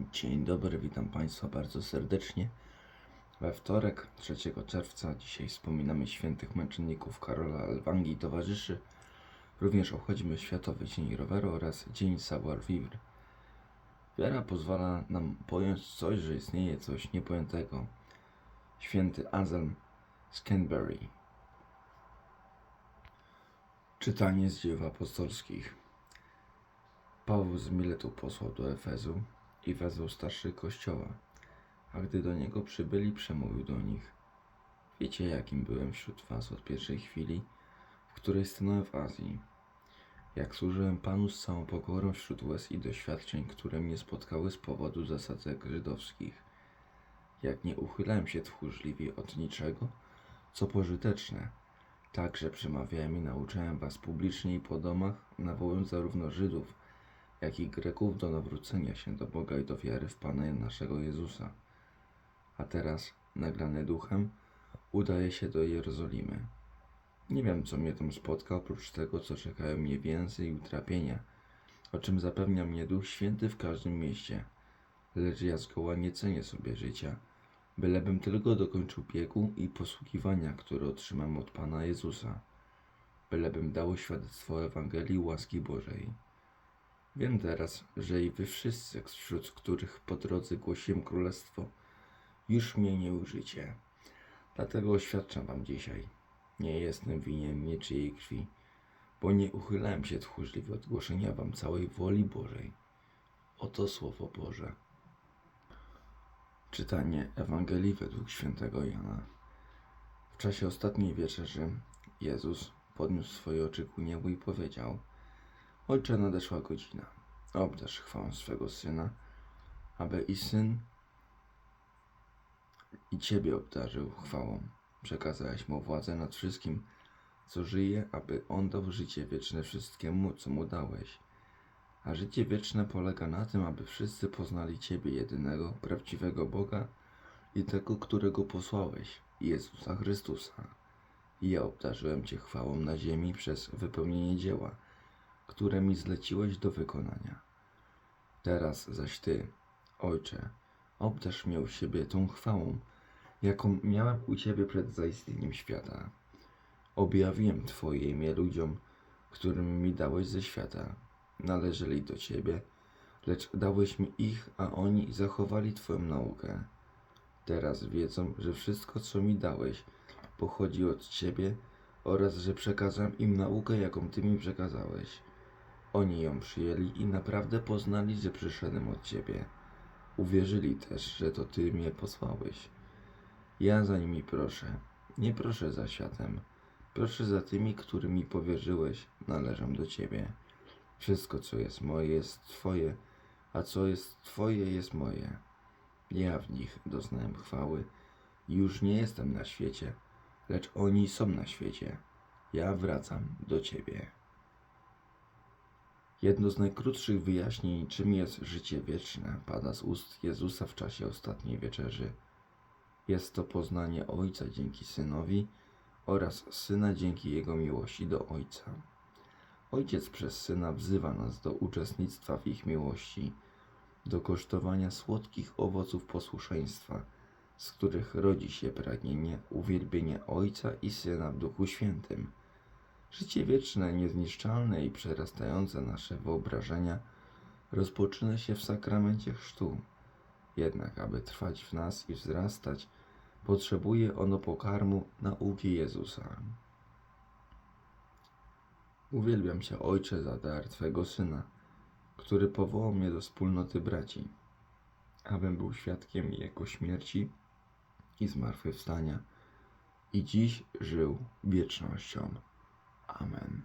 Dzień dobry, witam Państwa bardzo serdecznie. We wtorek, 3 czerwca, dzisiaj wspominamy świętych męczenników Karola Alwangi i towarzyszy. Również obchodzimy Światowy Dzień Roweru oraz Dzień Savoir Vivre. Wiara pozwala nam pojąć coś, że istnieje coś niepojętego. Święty Anselm z Canterbury. Czytanie z dzieł apostolskich. Paweł z Miletu posłał do Efezu i wezwał starszych kościoła, a gdy do niego przybyli, przemówił do nich. Wiecie, jakim byłem wśród was od pierwszej chwili, w której stanąłem w Azji. Jak służyłem Panu z całą pokorą wśród łez i doświadczeń, które mnie spotkały z powodu zasadzek żydowskich. Jak nie uchylałem się tchórzliwie od niczego, co pożyteczne, także przemawiałem i nauczałem was publicznie i po domach, nawołując zarówno Żydów, jak i Greków do nawrócenia się do Boga i do wiary w Pana naszego Jezusa. A teraz, nagrany duchem, udaję się do Jerozolimy. Nie wiem, co mnie tam spotka, oprócz tego, co czekają mnie więzy i utrapienia, o czym zapewnia mnie Duch Święty w każdym mieście. Lecz ja zgoła nie cenię sobie życia, bylebym tylko dokończył biegu i posługiwania, które otrzymam od Pana Jezusa. Bylebym dał świadectwo Ewangelii łaski Bożej. Wiem teraz, że i wy wszyscy, wśród których po drodze głosiłem królestwo, już mnie nie użycie. Dlatego oświadczam wam dzisiaj, nie jestem winien niczyjej krwi, bo nie uchylałem się tchórzliwie od głoszenia wam całej woli Bożej. Oto Słowo Boże. Czytanie Ewangelii według świętego Jana. W czasie ostatniej wieczerzy Jezus podniósł swoje oczy ku niebu i powiedział – Ojcze, nadeszła godzina. Obdarz chwałą swego Syna, aby i Syn i Ciebie obdarzył chwałą. Przekazałeś Mu władzę nad wszystkim, co żyje, aby On dał życie wieczne wszystkiemu, co Mu dałeś. A życie wieczne polega na tym, aby wszyscy poznali Ciebie, jedynego, prawdziwego Boga i tego, którego posłałeś, Jezusa Chrystusa. I ja obdarzyłem Cię chwałą na ziemi przez wypełnienie dzieła – które mi zleciłeś do wykonania. Teraz zaś Ty, Ojcze, obdarz mnie u siebie tą chwałą, jaką miałem u Ciebie przed zaistnieniem świata. Objawiłem Twoje imię ludziom, którym mi dałeś ze świata. Należeli do Ciebie, lecz dałeś mi ich, a oni zachowali Twoją naukę. Teraz wiedzą, że wszystko, co mi dałeś, pochodzi od Ciebie oraz że przekazałem im naukę, jaką Ty mi przekazałeś. Oni ją przyjęli i naprawdę poznali, że przyszedłem od Ciebie. Uwierzyli też, że to Ty mnie posłałeś. Ja za nimi proszę. Nie proszę za światem. Proszę za tymi, którymi powierzyłeś, należą do Ciebie. Wszystko, co jest moje, jest Twoje, a co jest Twoje, jest moje. Ja w nich doznałem chwały. Już nie jestem na świecie, lecz oni są na świecie. Ja wracam do Ciebie. Jedno z najkrótszych wyjaśnień, czym jest życie wieczne, pada z ust Jezusa w czasie ostatniej wieczerzy. Jest to poznanie Ojca dzięki Synowi oraz Syna dzięki Jego miłości do Ojca. Ojciec przez Syna wzywa nas do uczestnictwa w ich miłości, do kosztowania słodkich owoców posłuszeństwa, z których rodzi się pragnienie uwielbienia Ojca i Syna w Duchu Świętym – Życie wieczne, niezniszczalne i przerastające nasze wyobrażenia rozpoczyna się w sakramencie chrztu. Jednak, aby trwać w nas i wzrastać, potrzebuje ono pokarmu nauki Jezusa. Uwielbiam Cię, Ojcze, za dar Twego Syna, który powołał mnie do wspólnoty braci, abym był świadkiem Jego śmierci i zmartwychwstania i dziś żył wiecznością. Amen.